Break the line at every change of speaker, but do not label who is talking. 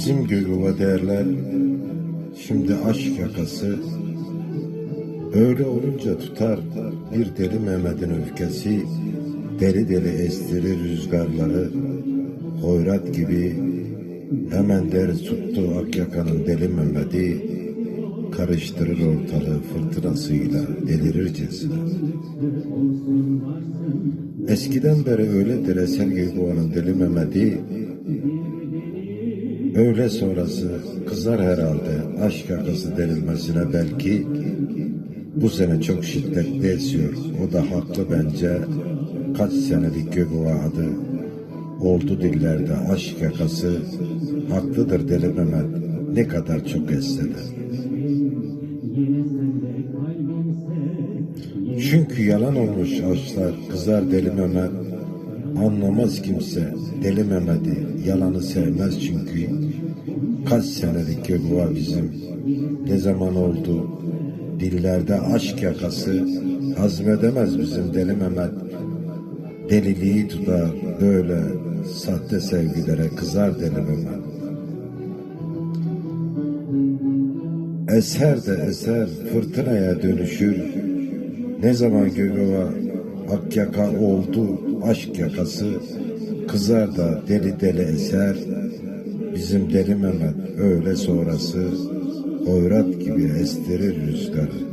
Bizim Gökova derler, şimdi aşk yakası. Öyle olunca tutar bir deli Mehmet'in öfkesi, deli deli estirir rüzgarları, hoyrat gibi hemen der tuttu Akyaka'nın deli Mehmet'i, karıştırır ortalığı fırtınasıyla delirircesine. Eskiden beri öyledir Eser Gökova'nın deli Mehmet'i, Öğle sonrası kızar herhalde aşk yakası denilmesine belki bu sene çok şiddetli esiyor. O da haklı bence. Kaç senelik Gökova adı oldu dillerde aşk yakası. Haklıdır Deli Mehmet ne kadar çok esse. Çünkü yalan olmuş aşklar kızar Deli Mehmet. Anlamaz kimse Deli Mehmet'i yalanı sevmez çünkü. Kaç senelik Gökova bizim ne zaman oldu dillerde aşk yakası hazmedemez bizim Deli Mehmet. Deliliği tutar böyle sahte sevgilere kızar Deli Mehmet. Eser de eser fırtınaya dönüşür. Ne zaman ak yaka oldu aşk yakası, kızar da deli deli eser, bizim deli Mehmet öyle sonrası, oyrat gibi estirir rüzgarı.